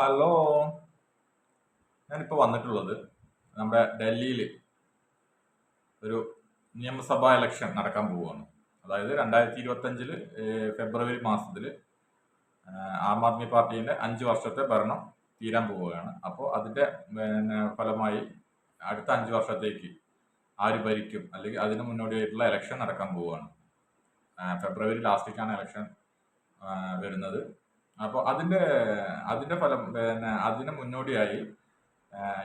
Hello. ഞാനിപ്പോൾ വന്നിട്ടുള്ളത് നമ്മുടെ ഡൽഹിയിൽ ഒരു നിയമസഭാ ഇലക്ഷൻ നടക്കാൻ പോവുകയാണ്. അതായത് രണ്ടായിരത്തി ഇരുപത്തഞ്ചിൽ ഫെബ്രുവരി മാസത്തിൽ ആം ആദ്മി പാർട്ടീന്റെ അഞ്ച് വർഷത്തെ ഭരണം തീരാൻ പോവുകയാണ്. അപ്പോൾ അതിന്റെ പിന്നെ ഫലമായി അടുത്ത അഞ്ച് വർഷത്തേക്ക് ആര് ഭരിക്കും അല്ലെങ്കിൽ അതിന് മുന്നോടിയായിട്ടുള്ള ഇലക്ഷൻ നടക്കാൻ പോവുകയാണ്. ഫെബ്രുവരി ലാസ്റ്റിലേക്കാണ് ഇലക്ഷൻ വരുന്നത്. അപ്പോൾ അതിന്റെ അതിന്റെ ഫലം പിന്നെ അതിന് മുന്നോടിയായി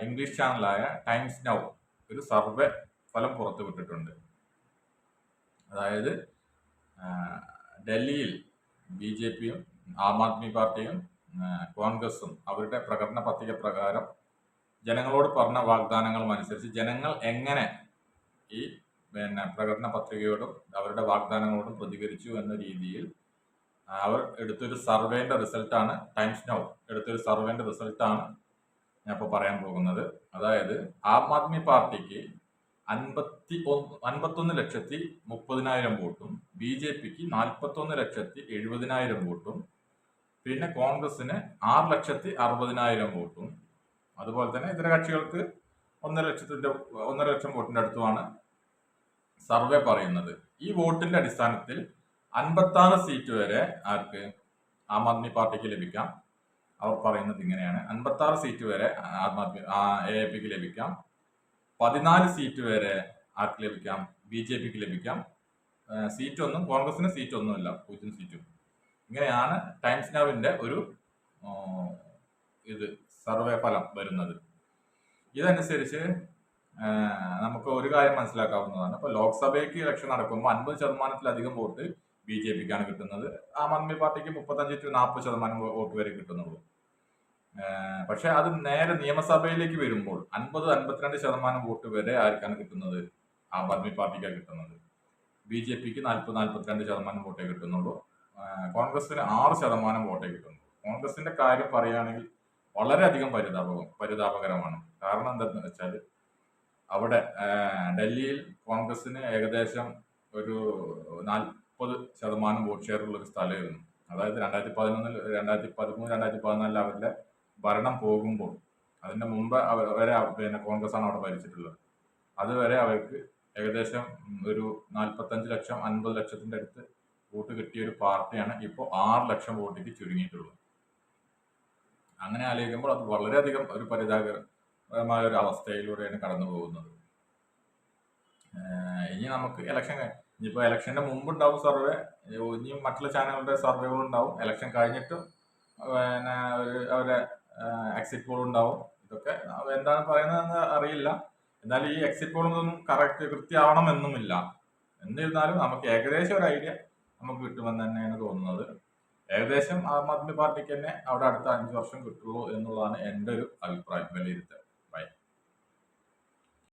ഇംഗ്ലീഷ് ചാനലായ ടൈംസ് നൗ ഒരു സർവേ ഫലം പുറത്തുവിട്ടിട്ടുണ്ട് അതായത് ഡൽഹിയിൽ ബി ജെ പിയും ആം ആദ്മി പാർട്ടിയും കോൺഗ്രസും അവരുടെ പ്രകടന പത്രിക പ്രകാരം ജനങ്ങളോട് പറഞ്ഞ വാഗ്ദാനങ്ങളും അനുസരിച്ച് ജനങ്ങൾ എങ്ങനെ ഈ പിന്നെ പ്രകടന പത്രികയോടും അവരുടെ വാഗ്ദാനങ്ങളോടും പ്രതികരിച്ചു എന്ന രീതിയിൽ അവർ എടുത്തൊരു സർവേന്റെ റിസൾട്ടാണ് ടൈംസ് നൗ എടുത്തൊരു സർവേന്റെ റിസൾട്ടാണ് ഞാൻ ഇപ്പോൾ പറയാൻ പോകുന്നത്. അതായത് ആം ആദ്മി പാർട്ടിക്ക് അൻപത്തി ഒന്ന് അൻപത്തൊന്ന് ലക്ഷത്തി മുപ്പതിനായിരം വോട്ടും ബി ജെ പിക്ക് നാൽപ്പത്തൊന്ന് ലക്ഷത്തി എഴുപതിനായിരം വോട്ടും പിന്നെ കോൺഗ്രസിന് ആറ് ലക്ഷത്തി അറുപതിനായിരം വോട്ടും. അതുപോലെ തന്നെ ഇതര കക്ഷികൾക്ക് ഒന്നര ലക്ഷത്തിന്റെ ഒന്നര ലക്ഷം വോട്ടിന്റെ അടുത്തുമാണ് സർവേ പറയുന്നത്. ഈ വോട്ടിന്റെ അടിസ്ഥാനത്തിൽ അൻപത്താറ് സീറ്റ് വരെ ആർക്ക് ആം ആദ്മി പാർട്ടിക്ക് ലഭിക്കാം. അവർ പറയുന്നത് ഇങ്ങനെയാണ്. അൻപത്താറ് സീറ്റ് വരെ ആം ആദ്മി എ എ പിക്ക് ലഭിക്കാം. പതിനാല് സീറ്റ് വരെ ആർക്ക് ലഭിക്കാം? ബി ജെ പിക്ക് ലഭിക്കാം. സീറ്റൊന്നും കോൺഗ്രസിന് സീറ്റൊന്നുമില്ല പൂജ്യം സീറ്റും ഇങ്ങനെയാണ് ടൈംസ് നാവിന്റെ ഒരു ഇത് സർവേ ഫലം വരുന്നത്. ഇതനുസരിച്ച് നമുക്ക് ഒരു കാര്യം മനസ്സിലാക്കാവുന്നതാണ്. ഇപ്പോൾ ലോക്സഭയ്ക്ക് ഇലക്ഷൻ നടക്കുമ്പോൾ അൻപത് ശതമാനത്തിലധികം വോട്ട് ബി ജെ പിക്കാണ് കിട്ടുന്നത്. ആം ആദ്മി പാർട്ടിക്ക് മുപ്പത്തഞ്ച് ടു നാൽപ്പത് ശതമാനം വോട്ട് വരെ കിട്ടുന്നുള്ളൂ. പക്ഷെ അത് നേരെ നിയമസഭയിലേക്ക് വരുമ്പോൾ അൻപത് അൻപത്തിരണ്ട് ശതമാനം വോട്ട് വരെ ആർക്കാണ് കിട്ടുന്നത്? ആം ആദ്മി പാർട്ടിക്കാണ് കിട്ടുന്നത്. ബി ജെ പിക്ക് നാൽപ്പത് നാൽപ്പത്തിരണ്ട് ശതമാനം വോട്ടേ കിട്ടുന്നുള്ളൂ. കോൺഗ്രസിന് ആറ് ശതമാനം വോട്ടേ കിട്ടുന്നുള്ളൂ. കോൺഗ്രസിന്റെ കാര്യം പറയുകയാണെങ്കിൽ വളരെയധികം പരിതാപകം പരിതാപകരമാണ്. കാരണം എന്താണെന്ന് വെച്ചാൽ അവിടെ ഡൽഹിയിൽ കോൺഗ്രസിന് ഏകദേശം ഒരു നാൽപ്പത് ശതമാനം വോട്ട് ഷെയറുള്ള ഒരു സ്ഥലമായിരുന്നു. അതായത് രണ്ടായിരത്തി പതിനൊന്നിൽ രണ്ടായിരത്തി പതിമൂന്ന് രണ്ടായിരത്തി പതിനാലിൽ അവരുടെ ഭരണം പോകുമ്പോൾ അതിന്റെ മുമ്പ് വരെ പിന്നെ കോൺഗ്രസ് ആണ് അവിടെ ഭരിച്ചിട്ടുള്ളത്. അതുവരെ അവർക്ക് ഏകദേശം ഒരു നാൽപ്പത്തഞ്ച് ലക്ഷം അൻപത് ലക്ഷത്തിന്റെ അടുത്ത് വോട്ട് കിട്ടിയ ഒരു പാർട്ടിയാണ് ഇപ്പോൾ ആറ് ലക്ഷം വോട്ടിക്ക് ചുരുങ്ങിയിട്ടുള്ളത്. അങ്ങനെ ആലോചിക്കുമ്പോൾ അത് വളരെയധികം ഒരു പരിതാപകരമായ ഒരു അവസ്ഥയിലൂടെയാണ് കടന്നു പോകുന്നത് ഇനി നമുക്ക് ഇലക്ഷൻ ഇനിയിപ്പോൾ ഇലക്ഷന്റെ മുമ്പുണ്ടാവും സർവേ ഇനിയും മറ്റുള്ള ചാനലുകളുടെ സർവേകൾ ഉണ്ടാവും ഇലക്ഷൻ കഴിഞ്ഞിട്ടും പിന്നെ ഒരു അവരെ എക്സിറ്റ് പോൾ ഉണ്ടാവും. ഇതൊക്കെ എന്താണ് പറയുന്നതെന്ന് അറിയില്ല. എന്നാലും ഈ എക്സിറ്റ് പോളൊന്നും കറക്റ്റ് കൃത്യമാവണമെന്നുമില്ല എന്നിരുന്നാലും നമുക്ക് ഏകദേശം ഒരു ഐഡിയ നമുക്ക് കിട്ടുമെന്ന് തന്നെയാണ് തോന്നുന്നത്. ഏകദേശം ആം ആദ്മി പാർട്ടിക്ക് തന്നെ അവിടെ അടുത്ത അഞ്ച് വർഷം കിട്ടുള്ളൂ എന്നുള്ളതാണ് എന്റെ ഒരു അഭിപ്രായം വിലയിരുത്തൽ.